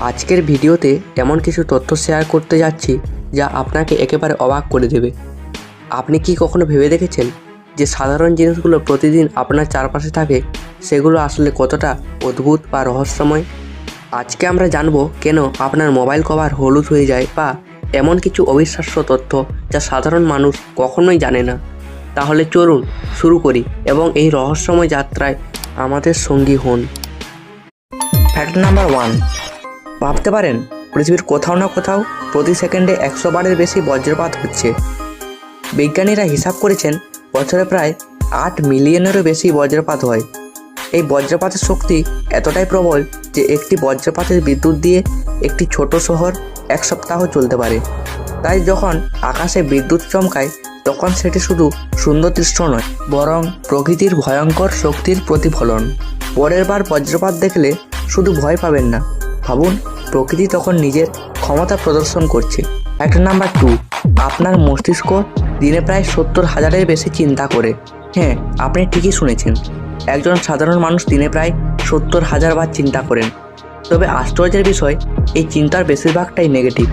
আজকের ভিডিওতে এমন কিছু তথ্য শেয়ার করতে যাচ্ছি যা আপনাকে একেবারে অবাক করে দেবে। আপনি কি কখনো ভেবে দেখেছেন যে সাধারণ জিনিসগুলো প্রতিদিন আপনার চারপাশে থাকে, সেগুলো আসলে কতটা অদ্ভুত বা রহস্যময়? আজকে আমরা জানব কেন আপনার মোবাইল কভার হলুদ হয়ে যায় বা এমন কিছু অবিশ্বাস্য তথ্য যা সাধারণ মানুষ কখনোই জানে না। তাহলে চলুন শুরু করি এবং এই রহস্যময় যাত্রায় আমাদের সঙ্গী হন। ফ্যাক্ট নাম্বার ওয়ান ভাবতে পারেন, পৃথিবীর কোথাও না কোথাও প্রতি সেকেন্ডে একশো বারের বেশি বজ্রপাত হচ্ছে। বিজ্ঞানীরা হিসাব করেছেন, বছরে প্রায় আট মিলিয়নেরও বেশি বজ্রপাত হয়। এই বজ্রপাতের শক্তি এতটাই প্রবল যে একটি বজ্রপাতের বিদ্যুৎ দিয়ে একটি ছোট শহর এক সপ্তাহ চলতে পারে। তাই যখন আকাশে বিদ্যুৎ চমকায়, তখন সেটি শুধু সুন্দর দৃশ্য নয়, বরং প্রকৃতির ভয়ঙ্কর শক্তির প্রতিফলন। পরের বার বজ্রপাত দেখলে শুধু ভয় পাবেন না। ভাবুন, প্রকৃতি তখন নিজের ক্ষমতা প্রদর্শন করছে। ফ্যাক্ট নাম্বার টু আপনার মস্তিষ্ক দিনে প্রায় সত্তর হাজারের বেশি চিন্তা করে। হ্যাঁ আপনি ঠিকই শুনেছেন, একজন সাধারণ মানুষ দিনে প্রায় সত্তর হাজার বার চিন্তা করেন। তবে আশ্চর্যের বিষয়, এই চিন্তার বেশিরভাগটাই নেগেটিভ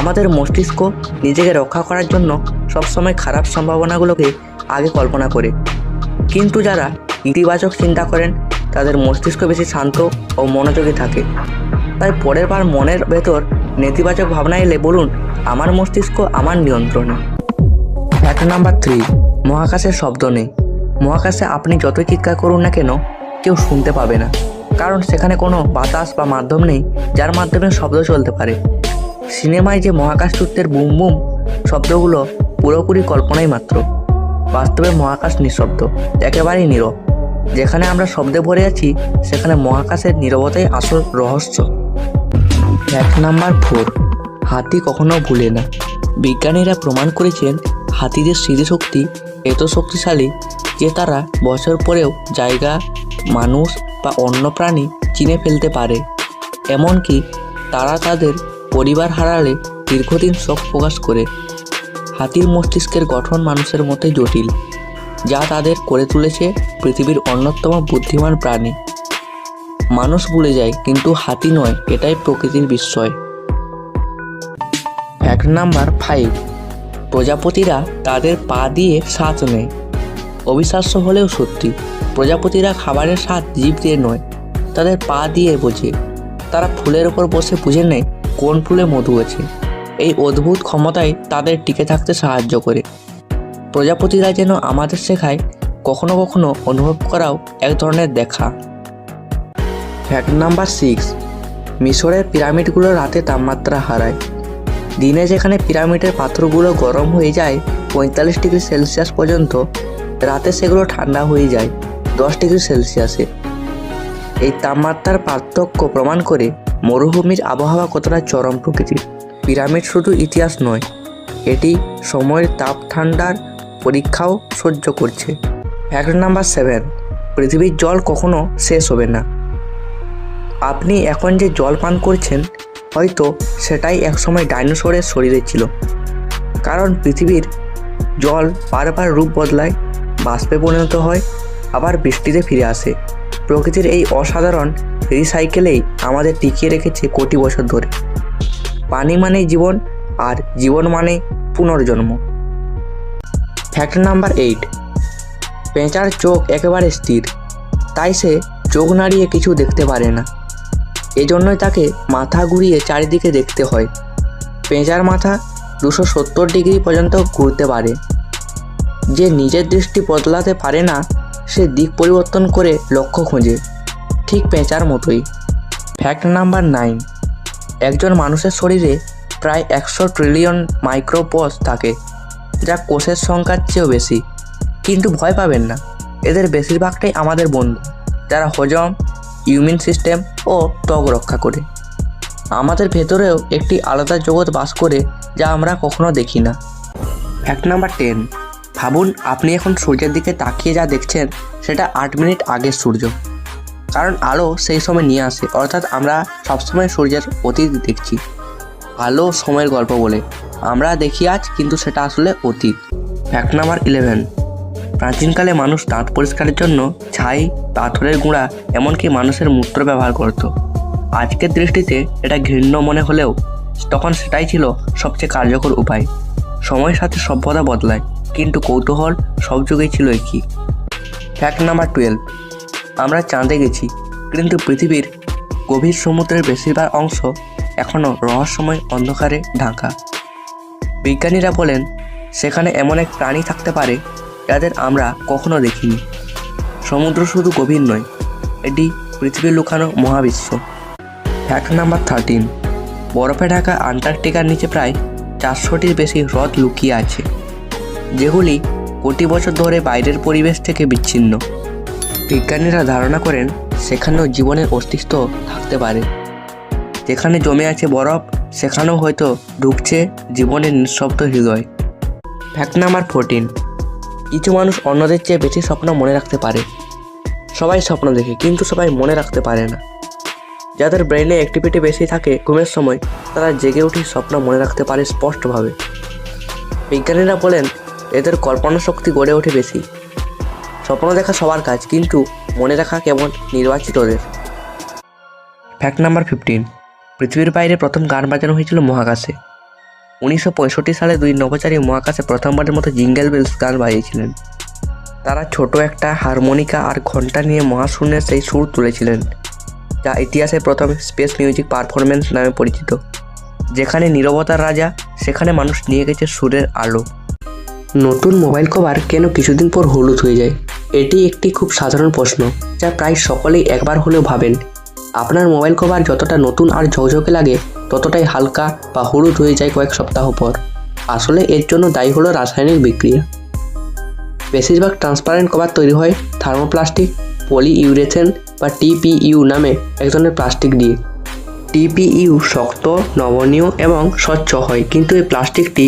আমাদের মস্তিষ্ক নিজেকে রক্ষা করার জন্য সবসময় খারাপ সম্ভাবনাগুলোকে আগে কল্পনা করে। কিন্তু যারা ইতিবাচক চিন্তা করেন, তাদের মস্তিষ্ক বেশি শান্ত ও মনোযোগী থাকে। তাই পরের বার মনের ভেতর নেতিবাচক ভাবনা এলে বলুন, আমার মস্তিষ্ক আমার নিয়ন্ত্রণে। ফ্যাক্ট নাম্বার থ্রি মহাকাশের শব্দ নেই। মহাকাশে আপনি যতই চিৎকার করুন না কেন, কেউ শুনতে পাবে না। কারণ সেখানে কোনো বাতাস বা মাধ্যম নেই, যার মাধ্যমে শব্দ চলতে পারে। সিনেমায় যে মহাকাশ তত্ত্বের বুম বুম, শব্দগুলো পুরোপুরি কল্পনাই মাত্র। বাস্তবে মহাকাশ নিঃশব্দ, একেবারেই নীরব। যেখানে আমরা শব্দে ভরে আছি, সেখানে মহাকাশের নীরবতাই আসল রহস্য। এক নাম্বার ফোর হাতি কখনো ভুলে না। বিজ্ঞানীরা প্রমাণ করেছেন, হাতিদের স্মৃতিশক্তি এত শক্তিশালী যে তারা বছর পরেও জায়গা, মানুষ বা অন্য প্রাণী চিনে ফেলতে পারে। এমনকি তারা তাদের পরিবার হারালে দীর্ঘদিন শোক প্রকাশ করে। হাতির মস্তিষ্কের গঠন মানুষের মতোই জটিল। যা তাদের করে তুলেছে পৃথিবীর অন্যতম বুদ্ধিমান প্রাণী। মানুষ ভুলে যায়, কিন্তু হাতি নয়, এটাই প্রকৃতির বিস্ময়। এক নাম্বার ফাইভ, প্রজাপতিরা তাদের পা দিয়ে স্বাদ নেয়। অবিশ্বাস্য হলেও সত্যি, প্রজাপতিরা খাবারের স্বাদ জীব দিয়ে নয়, তাদের পা দিয়ে বোঝে। তারা ফুলের ওপর বসে বুঝে নেয় কোন ফুলে মধু আছে। এই অদ্ভুত ক্ষমতাই তাদের টিকে থাকতে সাহায্য করে। প্রজাপতিরা যেন আমাদের শেখায় কখনো কখনো অনুভব করাও এক ধরনের দেখা। ফ্যাক্ট নাম্বার সিক্স মিশরের পিরামিডগুলো রাতে তাপমাত্রা হারায়। দিনে যেখানে পিরামিডের পাথরগুলো গরম হয়ে যায়, পঁয়তাল্লিশ ডিগ্রি সেলসিয়াস পর্যন্ত, রাতে সেগুলো ঠান্ডা হয়ে যায়, দশ ডিগ্রি সেলসিয়াসে। এই তাপমাত্রার পার্থক্য প্রমাণ করে মরুভূমির আবহাওয়া কতটা চরম প্রকৃতির। পিরামিড শুধু ইতিহাস নয়, এটি সময়ের তাপ ঠান্ডার পরীক্ষাও সহ্য করছে। ফ্যাক্ট নাম্বার সেভেন পৃথিবীর জল কখনো শেষ হবে না। আপনি এখন যে জল পান করছেন, হয়তো সেটাই একসময় ডাইনোসরের শরীরে ছিল। কারণ পৃথিবীর জল বারবার রূপ বদলায়, বাষ্পে পরিণত হয়, আবার বৃষ্টিতে ফিরে আসে। প্রকৃতির এই অসাধারণ রিসাইকেলেই আমাদের টিকিয়ে রেখেছে কোটি বছর ধরে। পানি মানে জীবন, আর জীবন মানে পুনর্জন্ম। Fact number eight. পেঁচার চোখ একেবারে স্থির। তাই সে চোখ নাড়িয়ে কিছু দেখতে পারে না। এজন্যই তাকে মাথা ঘুরিয়ে চারিদিকে দেখতে হয়। পেঁচার মাথা দুশো সত্তর ডিগ্রি পর্যন্ত ঘুরতে পারে। যে নিজের দৃষ্টি বদলাতে পারে না, সে দিক পরিবর্তন করে লক্ষ্য খোঁজে। ঠিক পেঁচার মতোই। Fact number nine. একজন মানুষের শরীরে প্রায় একশো ট্রিলিয়ন মাইক্রোপস থাকে। যা কোষের সংখ্যার চেয়েও বেশি। কিন্তু ভয় পাবেন না। এদের বেশিরভাগটাই আমাদের বন্ধু, যারা হজম ইমিউন সিস্টেম ও ত্বক রক্ষা করে। আমাদের ভেতরেও একটি আলাদা জগৎ বাস করে যা আমরা কখনো দেখি না। ফ্যাক্ট নাম্বার টেন, ভাবুন আপনি এখন সূর্যের দিকে তাকিয়ে যা দেখছেন, সেটা আট মিনিট আগের সূর্য। কারণ আলো সেই সময় নিয়ে আসে, অর্থাৎ আমরা সবসময় সূর্যের অতীত দেখছি। আলো সময়ের গল্প বলে। আমরা দেখি আজ, কিন্তু সেটা আসলে অতীত। Fact number eleven. প্রাচীনকালে মানুষ দাঁত পরিষ্কারের জন্য ছাই, পাথরের গুঁড়া, এমনকি মানুষের মূত্র ব্যবহার করত। আজকের দৃষ্টিতে এটা ঘৃণ্য মনে হলেও তখন সেটাই ছিল সবচেয়ে কার্যকর উপায়। সময়ের সাথে সভ্যতা বদলায়, কিন্তু কৌতূহল সব যুগেই ছিল একই। Fact number twelve. আমরা চাঁদে গেছি, কিন্তু পৃথিবীর গভীর সমুদ্রের বেশিরভাগ অংশ এখনও রহস্যময় অন্ধকারে ঢাকা। বিজ্ঞানীরা বলেন, সেখানে এমন এক প্রাণী থাকতে পারে যাদের আমরা কখনো দেখিনি। সমুদ্র শুধু গভীর নয়, এটি পৃথিবীর লুকানো মহাবিশ্ব। ফ্যাক্ট নাম্বার থার্টিন, বরফে ঢাকা আন্টার্কটিকার নিচে প্রায় চারশোটির বেশি হ্রদ লুকিয়ে আছে, যেগুলি কোটি বছর ধরে বাইরের পরিবেশ থেকে বিচ্ছিন্ন। বিজ্ঞানীরা ধারণা করেন, সেখানেও জীবনের অস্তিত্ব থাকতে পারে। যেখানে জমে আছে বরফ, সেখানেও হয়তো ঢুকছে জীবনের নিঃশব্দ হৃদয়। ফ্যাক্ট নাম্বার ফোরটিন কিছু মানুষ অন্যদের চেয়ে বেশি স্বপ্ন মনে রাখতে পারে। সবাই স্বপ্ন দেখে, কিন্তু সবাই মনে রাখতে পারে না। যাদের ব্রেনে অ্যাক্টিভিটি বেশি থাকে ঘুমের সময়, তারা জেগে উঠে স্বপ্ন মনে রাখতে পারে স্পষ্টভাবে। বিজ্ঞানীরা বলেন, এদের কল্পনা শক্তি গড়ে ওঠে বেশি। স্বপ্ন দেখা সবার কাজ, কিন্তু মনে রাখা কেবল নির্বাচিতদের। ফ্যাক্ট নাম্বার ফিফটিন পৃথিবীর বাইরে প্রথম গান বাজানো হয়েছিল মহাকাশে। উনিশশো পঁয়ষট্টি সালে দুই নভোচারী মহাকাশে প্রথমবারের মতো জিঙ্গেল বেলস গান বাজিয়েছিলেন। তারা ছোট একটা হারমোনিকা আর ঘণ্টা নিয়ে মহাশূন্যের সেই সুর তুলেছিলেন, যা ইতিহাসে প্রথম স্পেস মিউজিক পারফরমেন্স নামে পরিচিত। যেখানে নীরবতার রাজা, সেখানে মানুষ নিয়ে গেছে সুরের আলো। নতুন মোবাইল কভার কেন কিছুদিন পর হলুদ হয়ে যায়? এটি একটি খুব সাধারণ প্রশ্ন, যা প্রায় সকলেই একবার হলেও ভাবেন। আপনার মোবাইল কভার যতটা নতুন আর ঝকঝকে লাগে, ততটাই হালকা বা হলুদ হয়ে যায় কয়েক সপ্তাহ পর। আসলে এর জন্য দায়ী হলো রাসায়নিক বিক্রিয়া। বেশিরভাগ ট্রান্সপারেন্ট কভার তৈরি হয় থার্মোপ্লাস্টিক পলিইউরেথেন বা টিপিইউ নামে এক ধরনের প্লাস্টিক দিয়ে টিপিইউ শক্ত, নমনীয় এবং স্বচ্ছ হয়, কিন্তু এই প্লাস্টিকটি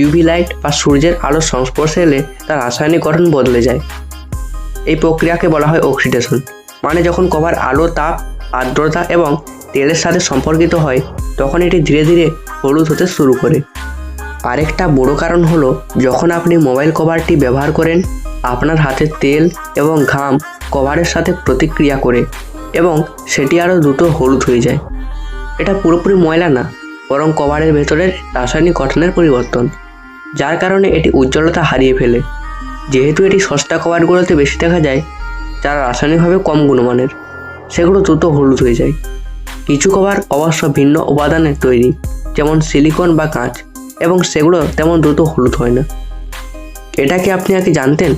ইউভি লাইট বা সূর্যের আলোর সংস্পর্শে এলে তার রাসায়নিক গঠন বদলে যায়। এই প্রক্রিয়াকে বলা হয় অক্সিডেশন মানে যখন কভার আলো, তাপ আর্দ্রতা এবং তেলের সাথে সম্পর্কিত হয়, তখন এটি ধীরে ধীরে হলুদ হতে শুরু করে। আরেকটা বড় কারণ হলো, যখন আপনি মোবাইল কভারটি ব্যবহার করেন, আপনার হাতের তেল এবং ঘাম কভারের সাথে প্রতিক্রিয়া করে এবং সেটি আরও দ্রুত হলুদ হয়ে যায়। এটা পুরোপুরি ময়লা না, বরং কভারের ভেতরের রাসায়নিক গঠনের পরিবর্তন, যার কারণে এটি উজ্জ্বলতা হারিয়ে ফেলে। যেহেতু এটি সস্তা কভারগুলোতে বেশি দেখা যায় যারা রাসায়নিকভাবে কম গুণমানের। সেগুলো দ্রুত হলুদ হয়ে যায়। কিছু কভার অবশ্য ভিন্ন উপাদানের তৈরি, যেমন সিলিকন বা কাঁচ, এবং সেগুলো তেমন দ্রুত হলুদ হয় না। এটা কি আপনি আগে জানতেন?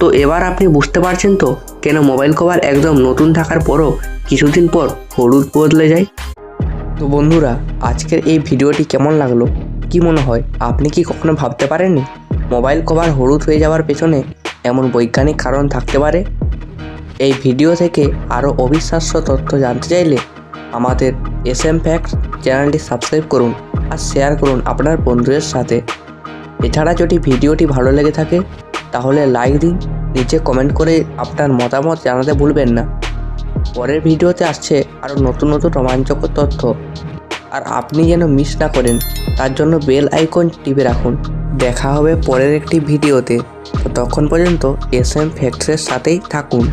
তো এবার আপনি বুঝতে পারছেন তো কেন মোবাইল কভার একদম নতুন থাকার পরও কিছুদিন পর হলুদ বদলে যায়? তো বন্ধুরা, আজকের এই ভিডিওটি কেমন লাগল? কি মনে হয়? আপনি কি কখনো ভাবতে পারেননি? মোবাইল কভার হলুদ হয়ে যাওয়ার পেছনে এমন বৈজ্ঞানিক কারণ থাকতে পারে? এই ভিডিও থেকে আরও অবিশ্বাস্য তথ্য জানতে চাইলে আমাদের এস এম ফ্যাক্টস চ্যানেলটি সাবস্ক্রাইব করুন আর শেয়ার করুন আপনার বন্ধুদের সাথে। এছাড়া যদি ভিডিওটি ভালো লেগে থাকে, তাহলে লাইক দিন, নিচে কমেন্ট করে আপনার মতামত জানাতে ভুলবেন না। পরের ভিডিওতে আসছে আরও নতুন নতুন রোমাঞ্চকর তথ্য। আর আপনি যেন মিস না করেন, তার জন্য বেল আইকন টিপে রাখুন। দেখা হবে পরের একটি ভিডিওতে। ততক্ষণ পর্যন্ত এস এম ফ্যাক্টসের সাথেই থাকুন।